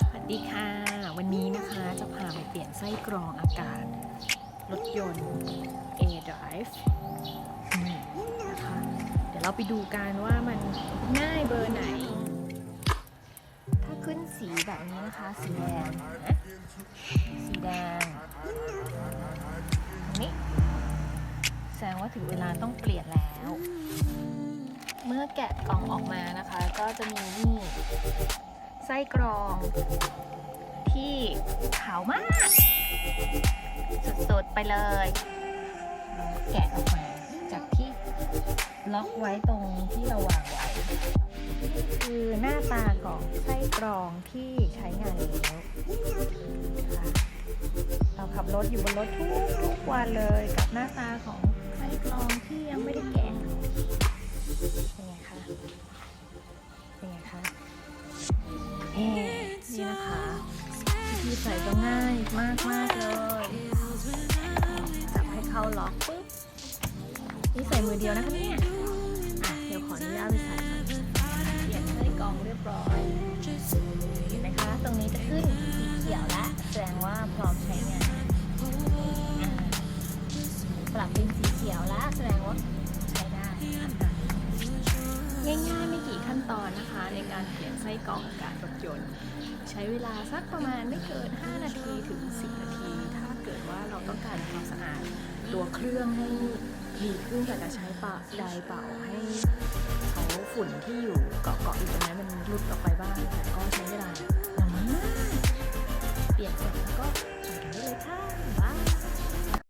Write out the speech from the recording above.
สวัสดีค่ะ วันนี้นะคะจะพาไปเปลี่ยนไส้กรองอากาศรถยนต์ A-Drive นี่นะคะเดี๋ยวเราไปดูกันว่ามันง่ายเบอร์ไหน ถ้าขึ้นสีแบบนี้นะคะ สีแดงนะสีแดงตรงนี้แสดงว่าถึงเวลาต้องเปลี่ยนแล้ว เมื่อแกะกล่องออกมานะคะ ก็จะมีนี่ ไส้กรอง ที่ขาวมากสดๆไปเลยแกะออกมาจากที่ล็อกไว้ตรงที่เราวางไว้ คือหน้าตาของไส้กรองที่ใช้งานแล้วเราขับรถอยู่บนรถทุกทุกวันเลยกับหน้าตาของ เอ๊นี่นะคะวิธีใส่ก็ง่ายมากมากเลย จับให้เข้าล็อกปุ๊บ นี่ใส่มือเดียวนะคะเนี่ยอะเดี๋ยวขออนุญาตไปใส่ก่อนเปลี่ยนใส่กล่องเรียบร้อยเห็นไหมคะ ตรงนี้จะขึ้นสีเขียวแล้วแสดงว่าพร้อมใช้งานปรับเป็นสีเขียวแล้วแสดงว่า การเปลี่ยนไส้กรองอากาศรถยนต์ ใช้เวลาสักประมาณไม่เกิน 5 นาทีถึง 10 นาที ถ้าเกิดว่าเราต้องการความสะอาด ตัวเครื่องให้ดีขึ้นจากการใช้ป่าไดเป่าให้เขาฝุ่นที่อยู่เกาะๆอยู่ตรงนั้นมันหลุดออกไปบ้างแต่ก็ใช้เวลาน้อยมากเปลี่ยนเสร็จแล้วก็ไปกันได้เลยค่ะบ๊ายบาย